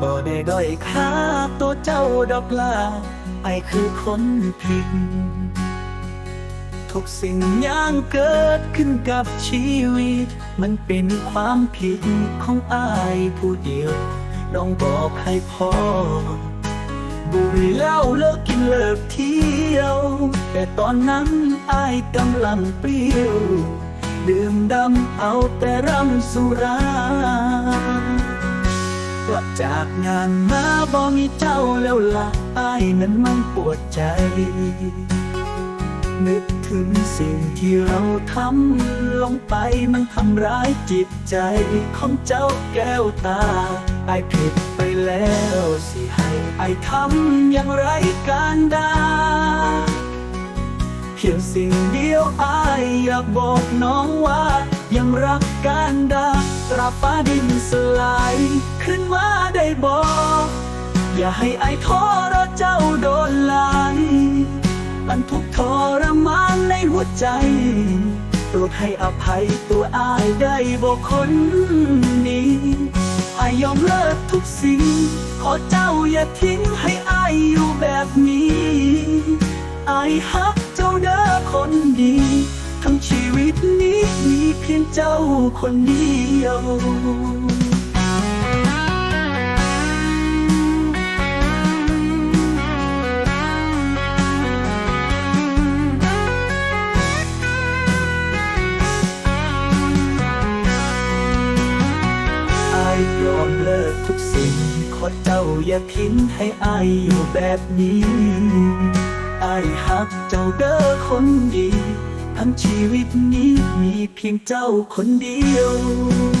บ่ได้ด้อยค่าตัวเจ้าดอกลาไอคือคนผิด ทุกสิ่งอย่างเกิดขึ้นกับชีวิต มันเป็นความผิดของอายผู้เดียวลองบอกให้พ่อ บุหรี่เหล้าเลิกกินเลิกเที่ยว แต่ตอนนั้นอายกำลังเปรี้ยว ดื่มดำเอาแต่รำสุราับจากงานมาบอกมีเจ้าแล้วละอายนั้นมันปวดใจ นึกถึงสิ่งที่เราทำลงไปมันทำร้ายจิตใจของเจ้าแก้วตาไอายผิดไปแล้วสิให้ไอายทำอย่างไรการดาเพียงสิ่งเดียวอายอยากบอกน้องว่า ฟ้าดินสลาย ขึ้นมาได้บอก อย่าให้ไอายทรเจ้าโดนลายมันทุกทรมานในหัวใจโปรดให้อภัยตัวอายได้บอกคนนี้อายยอมเลิกทุกสิ่ง ขอเจ้าอย่าทิ้งให้อายอยู่แบบนี้อายฮักเจ้าเด้อคนดี ชีวิตนี้มีเพียงเจ้าคนเดียวอยอมเลิกทุกสิ่ง ขอเจ้าอย่าทิ้งให้อายอยู่แบบนี้อายฮักเจ้าเด้อคนดี ทั้งชีวิตนี้มีเพียงเจ้าคนเดียว